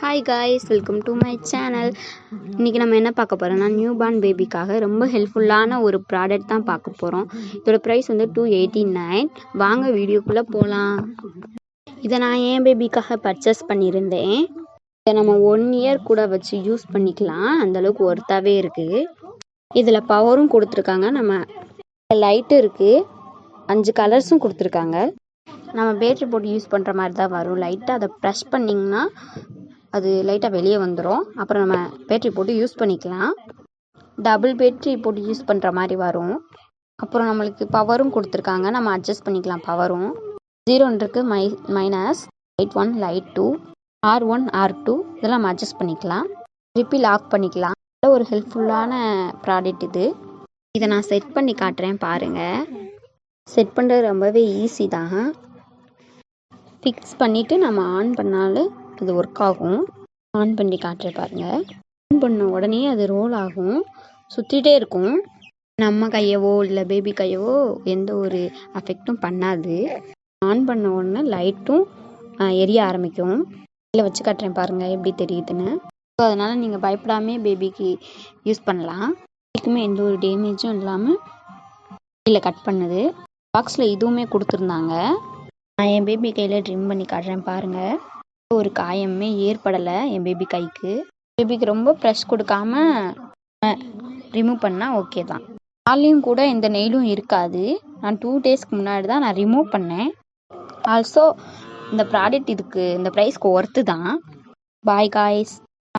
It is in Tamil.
Hi guys welcome to my channel இன்றைக்கி நம்ம என்ன பார்க்க போகிறோம்னா நியூ பார்ன் பேபிக்காக ரொம்ப ஹெல்ப்ஃபுல்லான ஒரு ப்ராடக்ட் தான் பார்க்க போகிறோம் இதோட ப்ரைஸ் வந்து டூ எயிட்டி நைன் வாங்க வீடியோக்குள்ளே போகலாம் இதை நான் ஏன் பேபிக்காக பர்ச்சேஸ் பண்ணியிருந்தேன். இதை நம்ம ஒன் இயர் கூட வச்சு யூஸ் பண்ணிக்கலாம். அந்தளவுக்கு ஒர்த்தாகவே இருக்குது இதில் பவரும் கொடுத்துருக்காங்க. நம்ம லைட்டு இருக்குது அஞ்சு கலர்ஸும் கொடுத்துருக்காங்க. நம்ம பேட்ரி போட்டு யூஸ் பண்ணுற மாதிரி தான் வரும். லைட்டாக அதை ப்ரெஷ் பண்ணிங்கன்னா அது லைட்டாக வெளியே வந்துடும் அப்புறம் நம்ம பேட்ரி போட்டு யூஸ் பண்ணிக்கலாம். டபுள் பேட்ரி போட்டு யூஸ் பண்ணுற மாதிரி வரும். அப்புறம் நம்மளுக்கு பவரும் கொடுத்துருக்காங்க. நம்ம அட்ஜஸ்ட் பண்ணிக்கலாம் பவரும் ஜீரோன்றிருக்கு my minus light one light two R one R two இதெல்லாம் நம்ம அட்ஜஸ்ட் பண்ணிக்கலாம். திருப்பி லாக் பண்ணிக்கலாம். நல்ல ஒரு ஹெல்ப்ஃபுல்லான ப்ராடக்ட் இது. இதை நான் செட் பண்ணி காட்டுறேன் பாருங்கள் செட் பண்ணுறது ரொம்பவே ஈஸி தான். ஃபிக்ஸ் பண்ணிவிட்டு நம்ம ஆன் பண்ணாலும் அது ஒர்க் ஆகும். ஆன் பண்ணி காட்டுறேன் பாருங்கள் ஆன் பண்ண உடனே அது ரோல் ஆகும். சுற்றிட்டே இருக்கும். நம்ம கையவோ இல்லை பேபி கையவோ எந்த ஒரு அஃபெக்டும் பண்ணாது. ஆன் பண்ண உடனே லைட்டும் எரிய ஆரம்பிக்கும். இதில் வச்சு காட்டுறேன் பாருங்கள் எப்படி தெரியுதுன்னு. ஸோ அதனால் நீங்கள் பயப்படாமே பேபிக்கு யூஸ் பண்ணலாம். இதுக்குமே எந்த ஒரு டேமேஜும் இல்லாமல் கீழே கட் பண்ணுது. பாக்ஸில் இதுவுமே கொடுத்துருந்தாங்க. நான் என் பேபி கையில் ட்ரிம் பண்ணி காட்டுறேன் பாருங்கள் ஒரு காயமே ஏற்படலை என் பேபி கைக்கு. பேபிக்கு ரொம்ப ப்ரெஷ் கொடுக்காம ரிமூவ் பண்ணால் ஓகே தான். ஆலையும் கூட எந்த நெயிலும் இருக்காது. நான் டூ டேஸ்க்கு முன்னாடி தான் நான் ரிமூவ் பண்ணேன். ஆல்சோ இந்த ப்ராடக்ட் இதுக்கு இந்த ப்ரைஸ்க்கு ஒர்த்து தான். Bye guys